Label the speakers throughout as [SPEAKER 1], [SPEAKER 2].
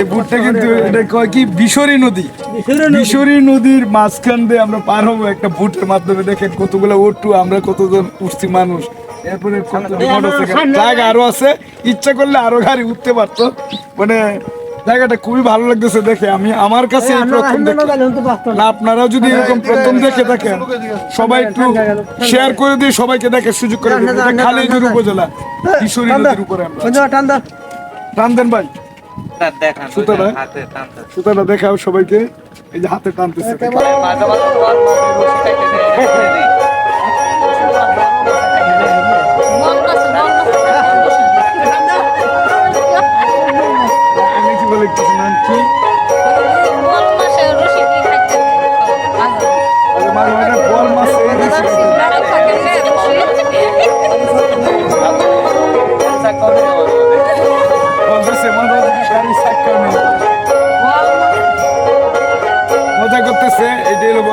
[SPEAKER 1] এই বুটটা কিন্তু এটা কয় কি? বিশরী নদী। বিশরী নদীর মাঝখান দিয়ে আমরা পার হব একটা বুটের মাধ্যমে। দেখেন কতগুলো ওটু আমরা কতজন উঠছি মানুষ। এরপরে জায়গা আরও আছে। ইচ্ছা করলে আরও গাড়ি উঠতে পারতো। মানে জায়গাটা খুবই ভালো লাগতেছে দেখে। আমি আমার কাছে এই প্রথম না। আপনারাও যদি এরকম প্রথম দেখে থাকেন সবাই একটু শেয়ার করে দিয়ে সবাইকে দেখে সুযোগ করে। খালিজুর উপজেলা কিশোরী নদীর উপরে আমরা টানদেন ভাই।
[SPEAKER 2] দেখান
[SPEAKER 1] সুতরাং? সুতাটা দেখাও সবাইকে। এই যে হাতে টানতেছে।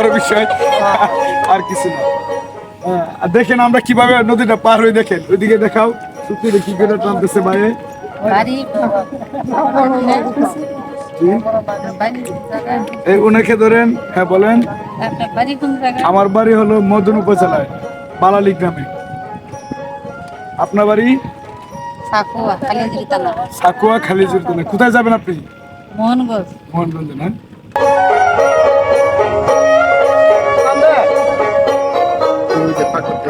[SPEAKER 1] বড় বিষয়। আর কিছু না। হ্যাঁ, আর দেখেন আমরা কীভাবে নদীটা পার হয়ে দেখেন। ওইদিকে দেখাও। সত্যি কি করে টানতেছে ওনাকে ধরেন হ্যাঁ বলেন। আমার বাড়ি হলো মদন উপজেলায় বালালি গ্রামে। আপনার বাড়ি? সাকুয়া খালিজুর কোনে কোথায় যাবেন আপনি?
[SPEAKER 3] মোহনগঞ্জ।
[SPEAKER 1] মোহনগঞ্জে না?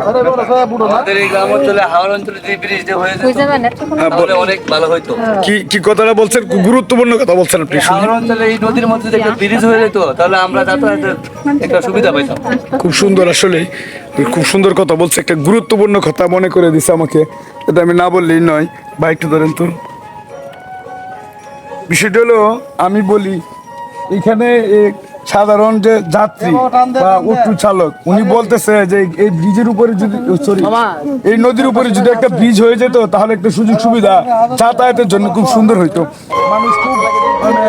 [SPEAKER 2] আমাদের এই গ্রাম অঞ্চলে হাওড় অঞ্চলে যে ব্রিজটা হয়ে যেত
[SPEAKER 3] বুঝতে পারেন এতক্ষণ
[SPEAKER 2] তাহলে অনেক ভালো হইতো।
[SPEAKER 1] কি কি কথাটা বলছেন? গুরুত্বপূর্ণ কথা বলছেন আপনি
[SPEAKER 2] হাওড় অঞ্চলে এই নদীর মধ্যে যদি একটা ব্রিজ হয়ে যেত তাহলে আমরা যাতায়াতের একটা সুবিধা পাইতাম
[SPEAKER 1] খুব সুন্দর আসলে খুব সুন্দর কথা বলছে একটা গুরুত্বপূর্ণ কথা মনে করে দিছে আমাকে। এটা আমি না বললেই নয় বা একটু ধরেন তো। বিষয়টা হলো আমি বলি এখানে সাধারণ যে যাত্রী বা অটো চালক উনি বলতেছে যে এই ব্রিজের উপরে যদি সরি এই নদীর উপরে যদি একটা ব্রিজ হয়ে যেত তাহলে একটা সুযোগ সুবিধা যাতায়াতের জন্য খুব সুন্দর হইতো। মানুষ খুব মানে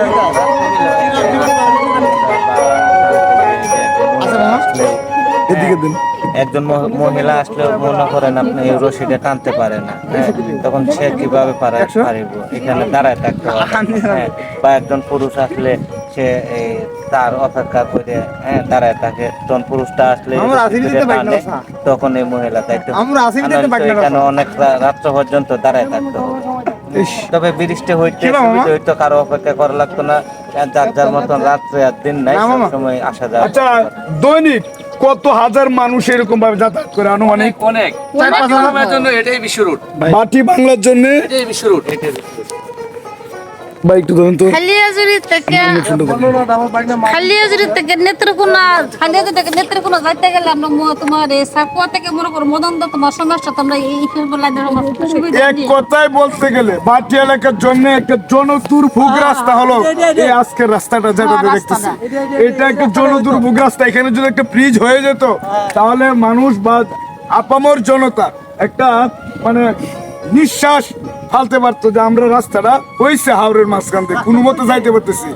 [SPEAKER 1] এদিকে দিন।
[SPEAKER 4] একজন মহিলা আসলে মনে করেন আপনি এই রশিটা টানতে পারে না হ্যাঁ, তখন সে কীভাবে পারে পারিব? এখানে দাঁড়ায় থাকতে হবে। হ্যাঁ, বা একজন পুরুষ আসলে সে এই তার অপেক্ষা করে হ্যাঁ দাঁড়ায় থাকে। তখন পুরুষটা আসলে তখন এই মহিলা দায়িত্ব এখানে অনেক রাত্র পর্যন্ত দাঁড়ায় থাকতে। তবে বৃষ্টি হইতে হইতো কারও অপেক্ষা করা লাগতো না। যার যার মতন রাত্রে আর দিন নাই সময় আসা যাওয়া
[SPEAKER 1] আচ্ছা দৈনিক কত হাজার মানুষ এরকম ভাবে যাতায়াত করে আনুমানিক?
[SPEAKER 2] অনেক অনেক জন্য এটাই বিশ্ব রুট
[SPEAKER 1] বাটি বাংলার জন্য?
[SPEAKER 2] এটাই বিশ্ব রুট
[SPEAKER 1] বা একটু ধরুন তো।
[SPEAKER 3] খালিয়াজুরি থেকে খালিয়াজুরি থেকে নেত্রকোনা খালিয়াজুরি থেকে নেত্রকোনা যাইতে গেলে আমরা তোমার এই সাকুয়া থেকে মনে করো মদন দা তোমার সমস্যা তোমরা এই আমার সুবিধা
[SPEAKER 1] এক। কথায় বলতে গেলে বাটি এলাকার জন্য একটা জনদুর্ভোগ রাস্তা হলো। এই আজকের রাস্তাটা যেটা
[SPEAKER 3] হ্যাঁ,
[SPEAKER 1] দেখতেছি। এটা একটা জনদুর্ভোগ রাস্তা। এখানে যদি একটা ব্রিজ হয়ে যেত তাহলে মানুষ বা আপামর জনতা একটা মানে নিঃশ্বাস ফালতে পারতো যে আমরা রাস্তাটা হয়েছে হাওড়ের মাঝখান থেকে কোনো মতো যাইতে পারতেছি।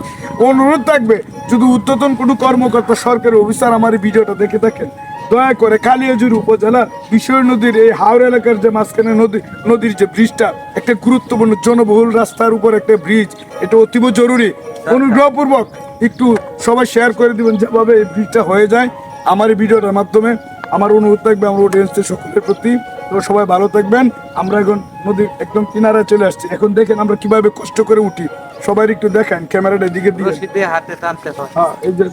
[SPEAKER 1] অনুরোধ থাকবে, যদি উদ্বোধন কোনো কর্মকর্তা সরকারি অফিসার আমার এই ভিডিওটা দেখে থাকেন, দয়া করে কালিয়াজুর উপজেলা বিষয় নদীর এই হাওড় এলাকার যে মাঝখানে নদী নদীর যে ব্রিজটা একটা গুরুত্বপূর্ণ জনবহুল রাস্তার উপর একটা ব্রিজ এটা অতীব জরুরি। অনুগ্রহপূর্বক একটু সবাই শেয়ার করে দিবেন যেভাবে এই ব্রিজটা হয়ে যায়। আমার এই ভিডিওটার মাধ্যমে আমার অনুরোধ থাকবে আমার অডিয়েন্সের সকলের প্রতি। তো সবাই ভালো থাকবেন। আমরা এখন নদীর একদম কিনারায় চলে আসছি। এখন দেখেন আমরা কীভাবে কষ্ট করে উঠি। সবাই একটু দেখেন ক্যামেরাটা এদিকে দিয়ে।
[SPEAKER 4] হাতে টানতে হয়।
[SPEAKER 1] হ্যাঁ এই যে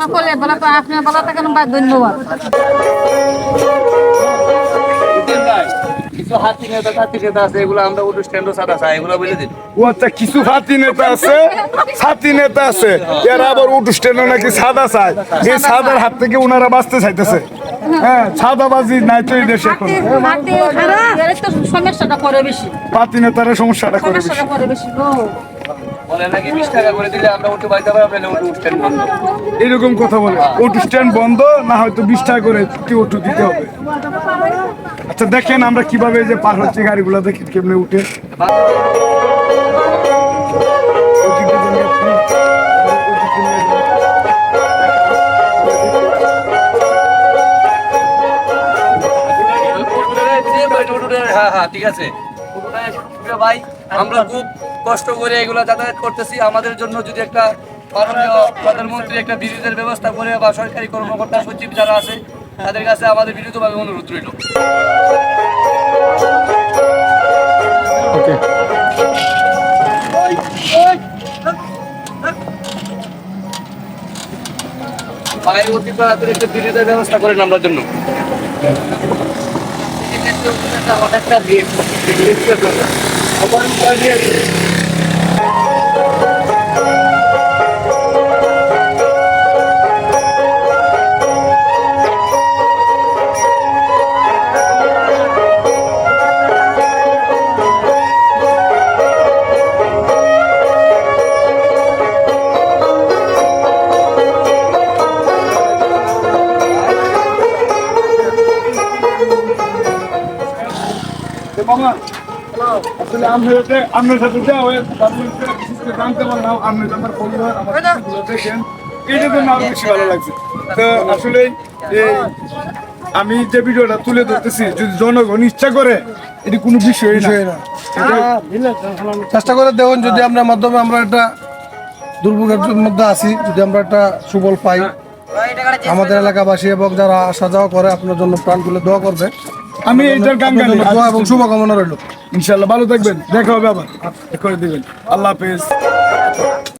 [SPEAKER 3] সকলে বলা তো আপনার থাকেন ধন্যবাদ
[SPEAKER 2] কিছু হাতি নেতা হাতি নেতা আছে এগুলো আমরা উঠে স্ট্যান্ডও সাদা চাই এগুলো বলে দিন
[SPEAKER 1] ও আচ্ছা কিছু হাতি নেতা আছে। নেতা আছে। এরা আবার উঠ নাকি সাদা চায়। এই সাদার হাত থেকে ওনারা বাঁচতে চাইতেছে। হ্যাঁ সাদাবাজি নাই তো এই দেশে এখন
[SPEAKER 3] সমস্যাটা করে বেশি।
[SPEAKER 1] পাতি নেতারা সমস্যাটা করে বেশি এরকম কথা বলে। অটো স্ট্যান্ড বন্ধ না হয়তো বিশ টাকা করে কি অটো দিতে হবে। আচ্ছা দেখেন আমরা কীভাবে এই যে পার হচ্ছে গাড়িগুলো দেখেন কেমনে উঠে।
[SPEAKER 2] হ্যাঁ হ্যাঁ ঠিক আছে। ভাই আমরা খুব কষ্ট করে এগুলো যাতায়াত করতেছি। আমাদের জন্য যদি একটা মাননীয় প্রধানমন্ত্রী একটা ব্রিজের ব্যবস্থা করে বা সরকারি কর্মকর্তা সচিব যারা আছে তাদের কাছে আমাদের বিনীতভাবে অনুরোধ রইল। পায়ের অতি তাড়াতাড়ি একটা ব্রিজের ব্যবস্থা করেন আমরা জন্য। অনেকটা ভিড়
[SPEAKER 1] আসলে আমরা হচ্ছে আপনার সাথে যা হয়ে বিশেষ করে জানতে পারলাম আপনি আমার পরিবার আমার দেখেন এইটা জন্য আরও বেশি ভালো লাগছে। তো আসলে এই আমি যে ভিডিওটা তুলে ধরতেছি যদি জনগণ ইচ্ছা করে এটি কোনো বিষয় না।
[SPEAKER 5] চেষ্টা করে দেখুন যদি আপনার মাধ্যমে আমরা একটা দুর্ভোগের মধ্যে আছি যদি আমরা একটা সুবল পাই আমাদের এলাকাবাসী এবং যারা আসা যাওয়া করে আপনার জন্য প্রাণ খুলে দোয়া করবে।
[SPEAKER 1] আমি এইটার
[SPEAKER 5] দোয়া এবং শুভকামনা রইল।
[SPEAKER 1] ইনশাল্লাহ ভালো থাকবেন। দেখা হবে আবার। করে দিবেন। আল্লাহ হাফেজ।